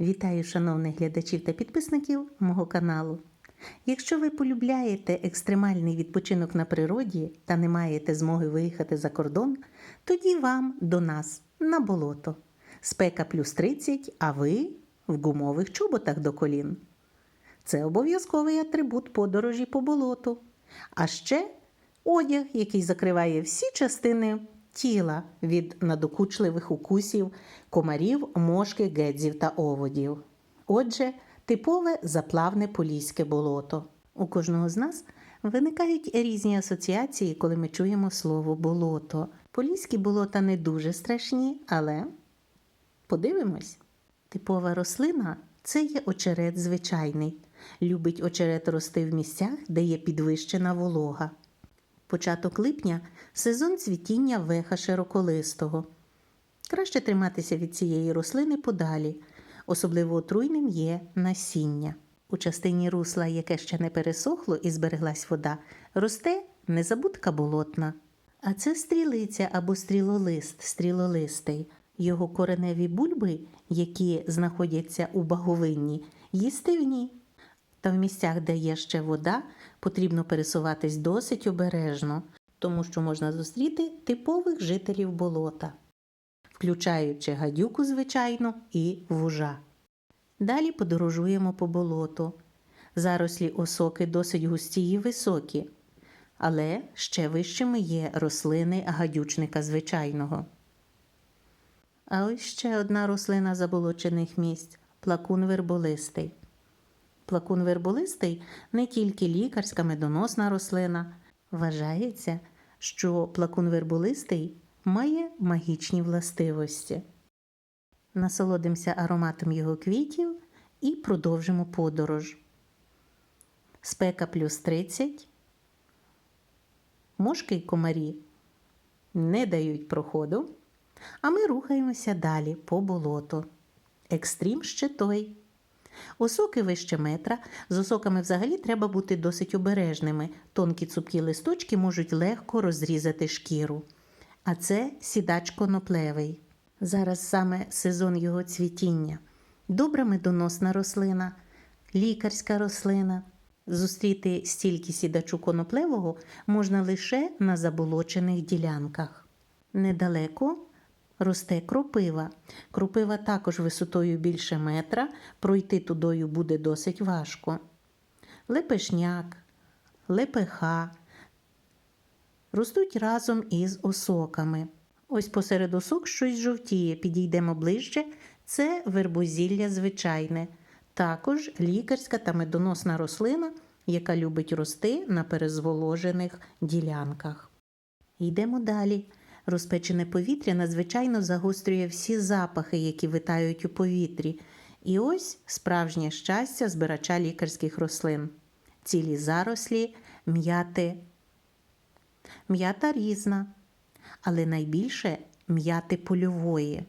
Вітаю шановних глядачів та підписників мого каналу. Якщо ви полюбляєте екстремальний відпочинок на природі та не маєте змоги виїхати за кордон, тоді вам до нас на болото. Спека плюс 30, а ви в гумових чоботах до колін. Це обов'язковий атрибут подорожі по болоту. А ще одяг, який закриває всі частини тіла від надокучливих укусів, комарів, мошки, гедзів та оводів. Отже, типове заплавне поліське болото. У кожного з нас виникають різні асоціації, коли ми чуємо слово болото. Поліські болота не дуже страшні, але подивимось. Типова рослина це є очерет звичайний. Любить очерет рости в місцях, де є підвищена волога. Початок липня сезон цвітіння веха широколистого. Краще триматися від цієї рослини подалі. Особливо отруйним є насіння. У частині русла, яке ще не пересохло і збереглась вода, росте незабудка болотна. А це стрілиця або стрілолист, стрілолистий. Його кореневі бульби, які знаходяться у баговинні, їстивні. Та в місцях, де є ще вода, потрібно пересуватись досить обережно, тому що можна зустріти типових жителів болота, включаючи гадюку, звичайно, і вужа. Далі подорожуємо по болоту. Зарослі осоки досить густі і високі, але ще вищими є рослини гадючника звичайного. А ось ще одна рослина заболочених місць плакун верболистий. Плакун верболистий не тільки лікарська медоносна рослина. Вважається, що плакун верболистий має магічні властивості. Насолодимося ароматом його квітів і продовжимо подорож. Спека плюс 30. Мошки й комарі не дають проходу, а ми рухаємося далі по болоту. Екстрім ще той. Осоки вище метра. З осоками взагалі треба бути досить обережними. Тонкі цупкі листочки можуть легко розрізати шкіру. А це сідач коноплевий. Зараз саме сезон його цвітіння. Добра медоносна рослина, лікарська рослина. Зустріти стільки сідачу коноплевого можна лише на заболочених ділянках. Недалеко росте кропива. Кропива також висотою більше метра, пройти тудою буде досить важко. Лепешняк, лепеха ростуть разом із осоками. Ось посеред осок щось жовтіє, підійдемо ближче. Це вербозілля звичайне, також лікарська та медоносна рослина, яка любить рости на перезволожених ділянках. Йдемо далі. Розпечене повітря надзвичайно загострює всі запахи, які витають у повітрі. І ось справжнє щастя збирача лікарських рослин. Цілі зарослі, м'яти. М'ята різна, але найбільше м'яти польової.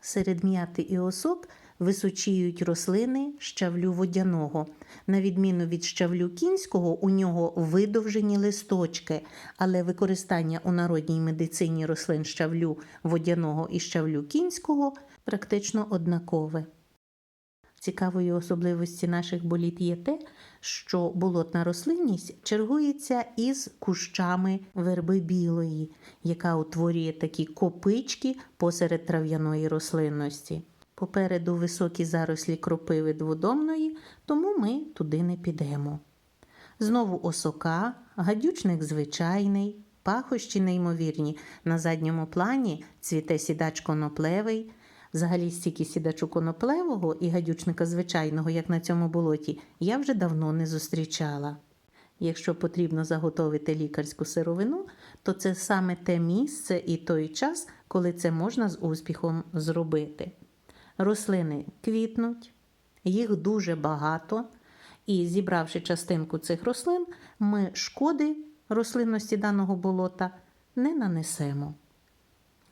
Серед м'яти і осок височіють рослини щавлю водяного. На відміну від щавлю кінського, у нього видовжені листочки, але використання у народній медицині рослин щавлю водяного і щавлю кінського практично однакове. Цікавою особливості наших боліт є те, що болотна рослинність чергується із кущами верби білої, яка утворює такі копички посеред трав'яної рослинності. Попереду високі зарослі кропиви дводомної, тому ми туди не підемо. Знову осока, гадючник звичайний, пахощі неймовірні. На задньому плані цвіте сідач коноплевий. Взагалі стільки сідачу коноплевого і гадючника звичайного, як на цьому болоті, я вже давно не зустрічала. Якщо потрібно заготовити лікарську сировину, то це саме те місце і той час, коли це можна з успіхом зробити. Рослини квітнуть, їх дуже багато, і зібравши частинку цих рослин, ми шкоди рослинності даного болота не нанесемо.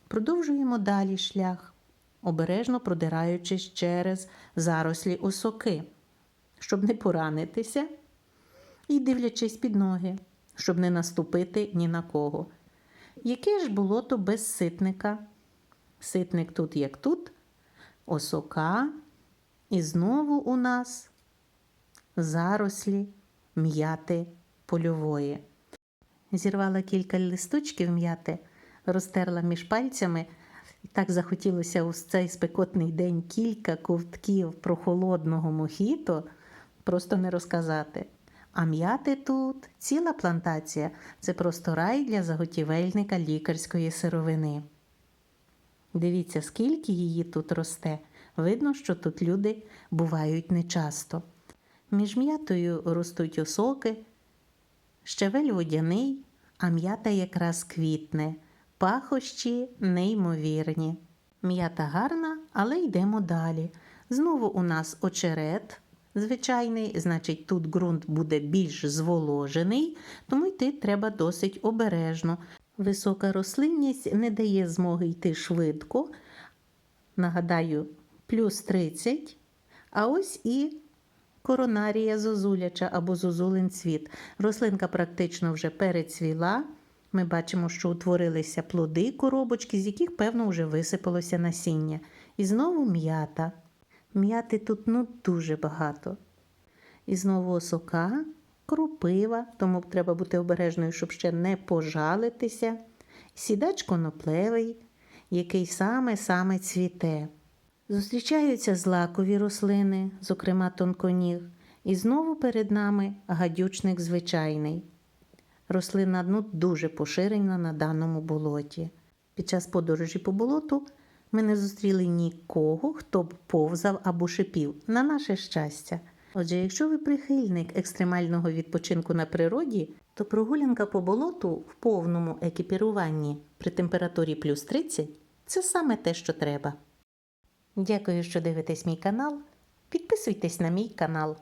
Продовжуємо далі шлях, обережно продираючись через зарослі осоки, щоб не поранитися, і дивлячись під ноги, щоб не наступити ні на кого. Яке ж болото без ситника? Ситник тут як тут, осока І знову у нас зарослі м'яти польової. Зірвала кілька листочків м'яти, розтерла між пальцями. І так захотілося у цей спекотний день кілька ковтків прохолодного мохіто, просто не розказати. А м'яти тут ціла плантація це просто рай для заготівельника лікарської сировини. Дивіться, скільки її тут росте. Видно, що тут люди бувають нечасто. Між м'ятою ростуть осоки, щавель водяний, а м'ята якраз квітне, пахощі неймовірні. М'ята гарна, але йдемо далі. Знову у нас очерет звичайний, значить, тут ґрунт буде більш зволожений, тому йти треба досить обережно. Висока рослинність не дає змоги йти швидко. Нагадаю, плюс 30. А ось і коронарія зозуляча або зозулин цвіт. Рослинка практично вже перецвіла. Ми бачимо, що утворилися плоди, коробочки, з яких, певно, вже висипалося насіння. І знову м'ята. М'яти тут ну дуже багато. І знову осока, крупива, тому треба бути обережною, щоб ще не пожалитися. Сідач коноплевий, який саме-саме цвіте. Зустрічаються злакові рослини, зокрема тонконіг, і знову перед нами гадючник звичайний. Рослина ну, дуже поширена на даному болоті. Під час подорожі по болоту ми не зустріли нікого, хто б повзав або шипів, на наше щастя. Отже, якщо ви прихильник екстремального відпочинку на природі, то прогулянка по болоту в повному екіпіруванні при температурі плюс 30 це саме те, що треба. Дякую, що дивитесь мій канал. Підписуйтесь на мій канал.